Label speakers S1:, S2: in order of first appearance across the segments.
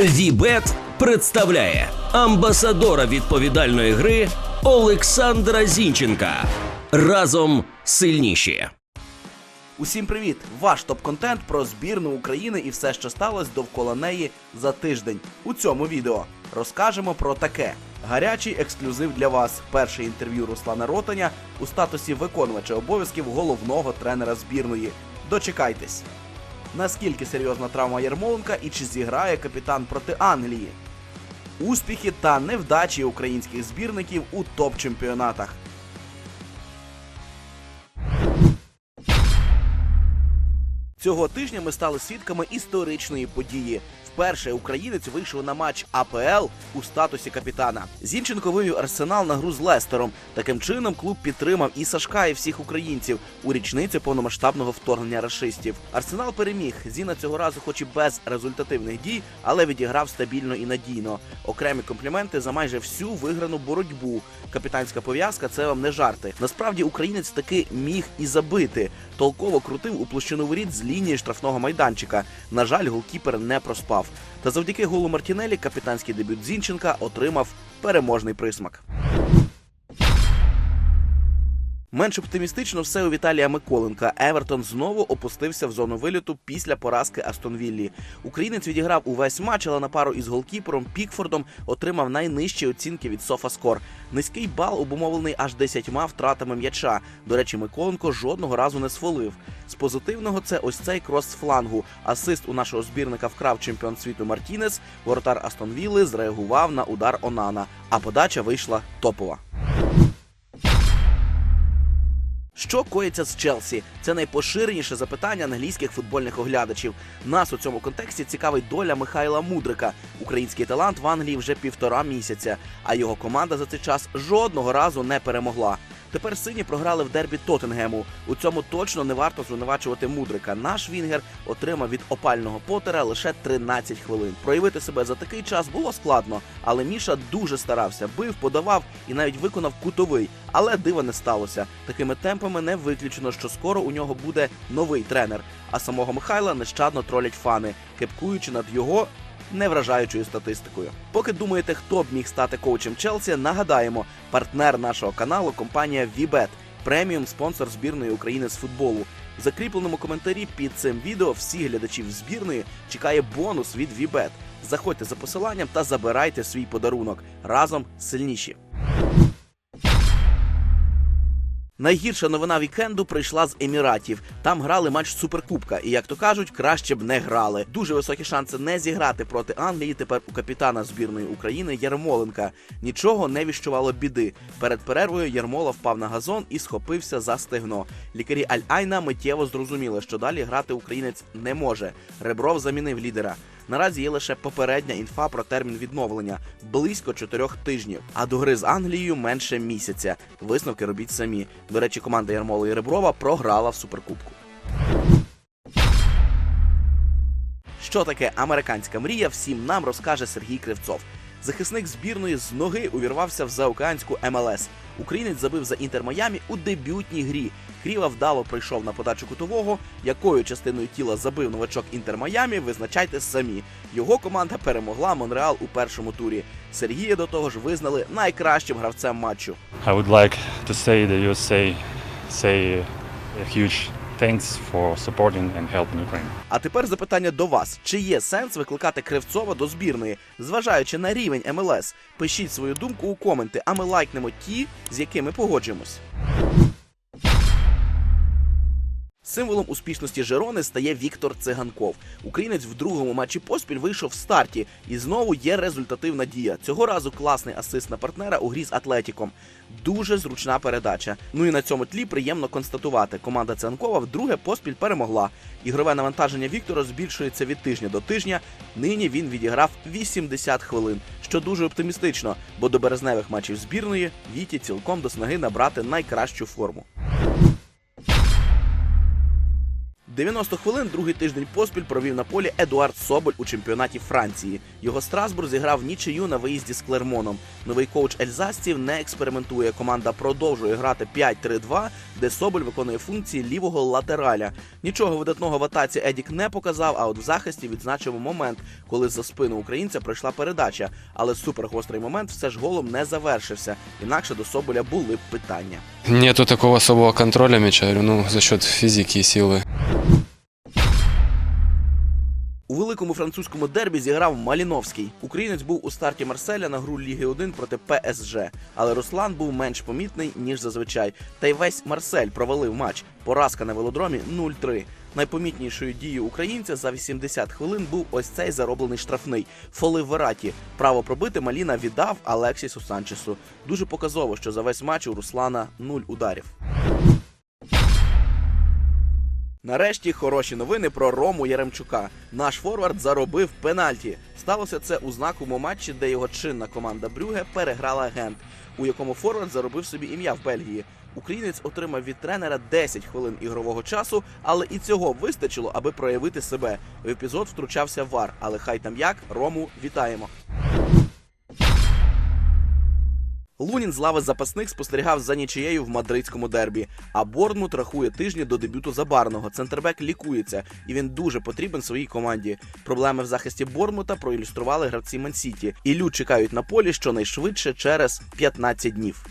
S1: Вібет представляє амбасадора відповідальної гри Олександра Зінченка. Разом сильніші.
S2: Усім привіт! Ваш топ-контент про збірну України і все, що сталося довкола неї за тиждень. У цьому відео розкажемо про таке. Гарячий ексклюзив для вас. Перше інтерв'ю Руслана Ротаня у статусі виконувача обов'язків головного тренера збірної. Дочекайтесь. Наскільки серйозна травма Ярмоленка і чи зіграє капітан проти Англії? Успіхи та невдачі українських збірників у топ-чемпіонатах. Цього тижня ми стали свідками історичної події. Вперше українець вийшов на матч АПЛ у статусі капітана. Зінченко вивів арсенал на гру з Лестером. Таким чином клуб підтримав і Сашка, і всіх українців у річницю повномасштабного вторгнення рашистів. Арсенал переміг. Зіна цього разу, хоч і без результативних дій, але відіграв стабільно і надійно. Окремі компліменти за майже всю виграну боротьбу. Капітанська пов'язка це вам не жарти. Насправді українець таки міг і забити. Толково крутив у площину воріт з лінії штрафного майданчика. На жаль, голкіпер не проспав. Та завдяки голу Мартінелі капітанський дебют Зінченка отримав переможний присмак. Менш оптимістично все у Віталія Миколенка. Евертон знову опустився в зону виліту після поразки Астон Віллі. Українець відіграв увесь матч, але на пару із голкіпером Пікфордом отримав найнижчі оцінки від Софаскор. Низький бал обумовлений аж десятьма втратами м'яча. До речі, Миколенко жодного разу не свалив. З позитивного це ось цей крос з флангу. Асист у нашого збірника вкрав чемпіон світу Мартінес. Воротар Астон Вілли зреагував на удар Онана, а подача вийшла топова. Що коїться з Челсі? Це найпоширеніше запитання англійських футбольних оглядачів. Нас у цьому контексті цікавить доля Михайла Мудрика. Український талант в Англії вже півтора місяця, а його команда за цей час жодного разу не перемогла. Тепер сині програли в дербі Тоттенгему. У цьому точно не варто звинувачувати Мудрика. Наш Вінгер отримав від опального Потера лише 13 хвилин. Проявити себе за такий час було складно, але Міша дуже старався, бив, подавав і навіть виконав кутовий. Але дива не сталося. Такими темпами не виключено, що скоро у нього буде новий тренер. А самого Михайла нещадно тролять фани, кепкуючи над його невражаючою статистикою. Поки думаєте, хто б міг стати коучем Челсі, нагадаємо, партнер нашого каналу компанія Вібет, преміум спонсор збірної України з футболу. В закріпленому коментарі під цим відео всіх глядачів збірної чекає бонус від Вібет. Заходьте за посиланням та забирайте свій подарунок. Разом сильніші. Найгірша новина вікенду прийшла з Еміратів. Там грали матч Суперкубка, і як то кажуть, краще б не грали. Дуже високі шанси не зіграти проти Англії. Тепер у капітана збірної України Ярмоленка. Нічого не віщувало біди. Перед перервою Ярмола впав на газон і схопився за стегно. Лікарі Аль-Айна миттєво зрозуміли, що далі грати українець не може. Ребров замінив лідера. Наразі є лише попередня інфа про термін відновлення близько чотирьох тижнів. А до гри з Англією менше місяця. Висновки робіть самі. До речі, команда Ярмола і Реброва програла в суперкубку. Що таке американська мрія, всім нам розкаже Сергій Кривцов. Захисник збірної з ноги увірвався в заокеанську МЛС. Українець забив за інтер Майамі у дебютній грі. Кріва вдало прийшов на подачу кутового, якою частиною тіла забив новачок інтер Майамі. Визначайте самі. Його команда перемогла Монреал у першому турі. Сергія до того ж визнали найкращим гравцем матчу.
S3: I would like to say the USA say a huge thanks for supporting and helping Ukraine.
S2: А тепер запитання до вас: чи є сенс викликати Кривцова до збірної, зважаючи на рівень МЛС? Пишіть свою думку у коменти, а ми лайкнемо ті, з якими погоджуємось. Символом успішності Жерони стає Віктор Циганков. Українець в другому матчі поспіль вийшов в старті, і знову є результативна дія. Цього разу класний асист на партнера у грі з Атлетіком. Дуже зручна передача. Ну і на цьому тлі приємно констатувати. Команда Циганкова вдруге поспіль перемогла. Ігрове навантаження Віктора збільшується від тижня до тижня. Нині він відіграв 80 хвилин, що дуже оптимістично, бо до березневих матчів збірної Віті цілком до снаги набрати найкращу форму. 90 хвилин другий тиждень поспіль провів на полі Едуард Соболь у чемпіонаті Франції. Його Страсбург зіграв нічию на виїзді з Клермоном. Новий коуч Ельзасців не експериментує. Команда продовжує грати 5-3-2, де Соболь виконує функції лівого латераля. Нічого видатного в атаці Едік не показав, а от в захисті відзначив момент, коли за спину українця пройшла передача. Але супергострий момент все ж голом не завершився. Інакше до Соболя були б питання.
S4: Нету такого особого контроля мяча, ну, за счет физики и силы.
S2: Великому французькому дербі зіграв Маліновський. Українець був у старті Марселя на гру Ліги 1 проти ПСЖ, але Руслан був менш помітний ніж зазвичай. Та й весь Марсель провалив матч. Поразка на велодромі 0-3. Найпомітнішою дією українця за 80 хвилин був ось цей зароблений штрафний. Фоли Вераті. Право пробити Маліна віддав Алексісу Санчесу. Дуже показово, що за весь матч у Руслана нуль ударів. Нарешті хороші новини про Рому Яремчука. Наш форвард заробив пенальті. Сталося це у знаковому матчі, де його чинна команда Брюге переграла Гент, у якому форвард заробив собі ім'я в Бельгії. Українець отримав від тренера 10 хвилин ігрового часу, але і цього вистачило, аби проявити себе. В епізод втручався Вар, але хай там як Рому вітаємо. Лунін з лави запасних спостерігав за нічією в мадридському дербі. А Борнмут рахує тижні до дебюту забарного. Центрбек лікується, і він дуже потрібен своїй команді. Проблеми в захисті Борнмута проілюстрували гравці Мансіті. Ілю чекають на полі щонайшвидше через 15 днів.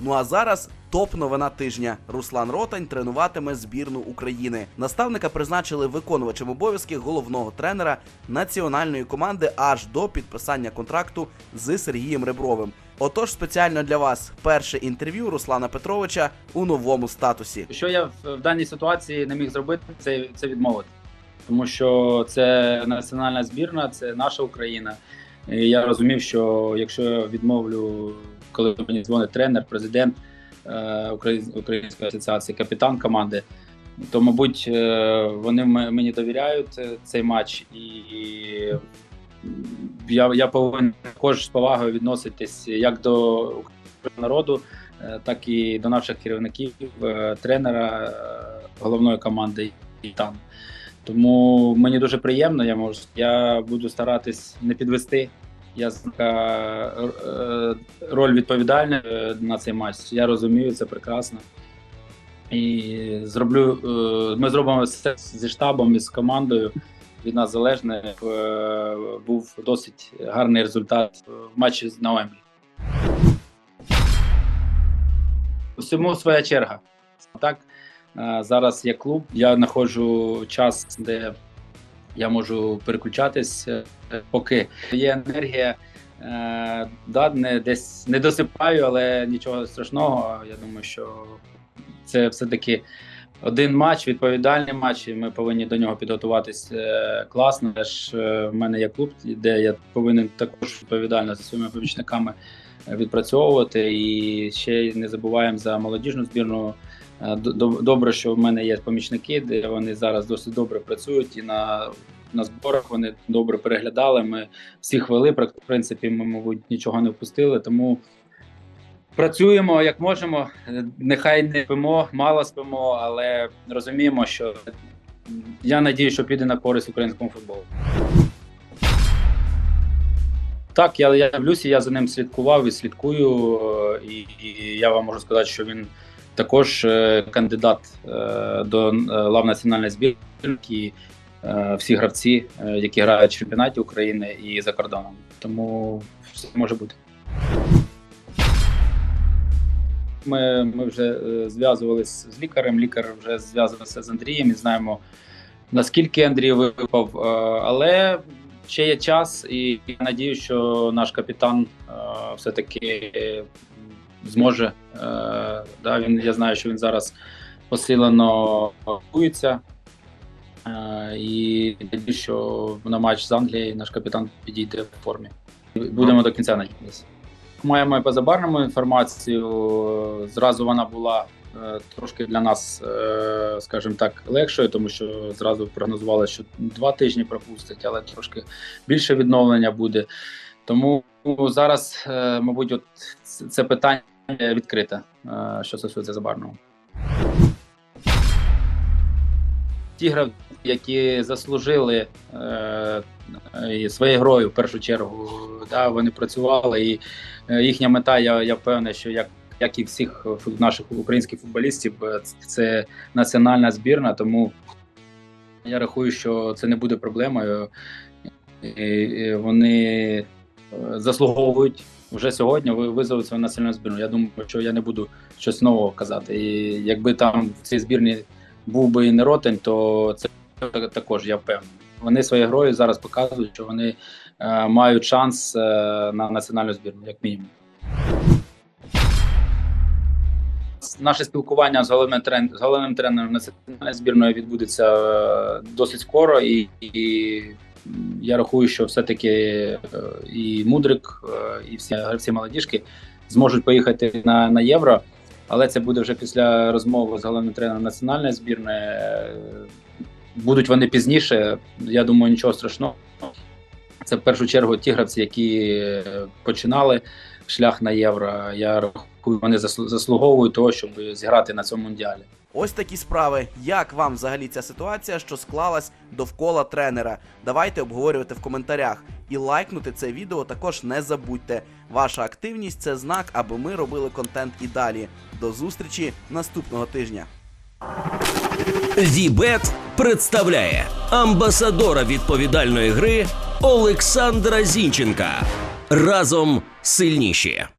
S2: Ну а зараз топ новина тижня. Руслан Ротань тренуватиме збірну України. Наставника призначили виконувачем обов'язки головного тренера національної команди аж до підписання контракту з Сергієм Ребровим. Отож, спеціально для вас перше інтерв'ю Руслана Петровича у новому статусі.
S5: Що я в даній ситуації не міг зробити, це, це відмовити. Тому що це національна збірна, це наша Україна. І я розумів, що якщо я відмовлю, коли мені дзвонить тренер, президент е, Української асоціації, капітан команди, то, мабуть, е, вони мені довіряють е, цей матч, і я, я повинен також з повагою відноситись як до українського народу, так і до наших керівників, тренера головної команди і. Тому мені дуже приємно. Я можу я буду старатись не підвести. Я знаю, е, роль відповідальна е, на цей матч. Я розумію це прекрасно. І зроблю. е, Ми зробимо все зі штабом і з командою. Від нас залежне Е, був досить гарний результат в матчі на Уемблі. Всьому своя черга. Так, е, зараз є клуб. Я знаходжу час, де я можу переключатись, е, поки є енергія. Е, да, не десь не досипаю, але нічого страшного. Я думаю, що це все-таки один матч, відповідальний матч, і ми повинні до нього підготуватись е, класно. Теж в мене є клуб, де я повинен також відповідально за своїми помічниками відпрацьовувати. І ще не забуваємо за молодіжну збірну. Е, Добре, що в мене є помічники, де вони зараз досить добре працюють і на, на зборах вони добре переглядали. Ми всіх вели, в принципі, ми, мабуть, нічого не впустили. Тому працюємо як можемо. Нехай не спимо, мало спимо, але розуміємо, що я надію, що піде на користь українському футболу. Так, я, я в Люсі, я за ним слідкував і слідкую, е, і, і я вам можу сказати, що він також е, кандидат е, до лав національної збірки, всі гравці, які грають в чемпіонаті України і за кордоном. Тому все може бути. Ми, ми вже зв'язувалися з лікарем. Лікар вже зв'язувався з Андрієм і знаємо, наскільки Андрій випав. Але ще є час, і я надію, що наш капітан е, все-таки е, зможе. Е, да, він, я знаю, що він зараз посилено готується. Е, І надію, що на матч з Англією наш капітан підійде в формі. Будемо до кінця надіятися. Маємо і по забарному інформацію. Зразу вона була трошки для нас, е, скажімо так, легшою, тому що зразу прогнозували, що два тижні пропустять, але трошки більше відновлення буде. Тому зараз, е, мабуть, от це питання відкрите, е, що стосується забарного. Ті гравці, які заслужили е, своєю грою в першу чергу, да, вони працювали, і е, їхня мета, я, я впевнений, що як, як і всіх фут- наших українських футболістів, е, це національна збірна, тому я рахую, що це не буде проблемою. І, вони е, заслуговують вже сьогодні ви- визовуть свою національну збірну. Я думаю, що я не буду щось нового казати. І якби там в цій збірні був би і не ротень, то це також я впевнений. Вони своєю грою зараз показують, що вони е, мають шанс е, на національну збірну, як мінімум. Наше спілкування з головним трен... з головним тренером національної збірної відбудеться е, досить скоро, і, і я рахую, що все-таки е, і Мудрик, е, і всі гравці молодіжки зможуть поїхати на, на євро. Але це буде вже після розмови з головним тренером національної збірної. Будуть вони пізніше. Я думаю, нічого страшного. Це в першу чергу ті гравці, які починали шлях на євро. Я рахую, вони заслу- заслуговують того, щоб зіграти на цьому мундіалі.
S2: Ось такі справи. Як вам взагалі ця ситуація, що склалась довкола тренера? Давайте обговорювати в коментарях. І лайкнути це відео також не забудьте. Ваша активність це знак, аби ми робили контент і далі. До зустрічі наступного тижня.
S1: Вібет представляє амбасадора відповідальної гри Олександра Зінченка. Разом сильніші.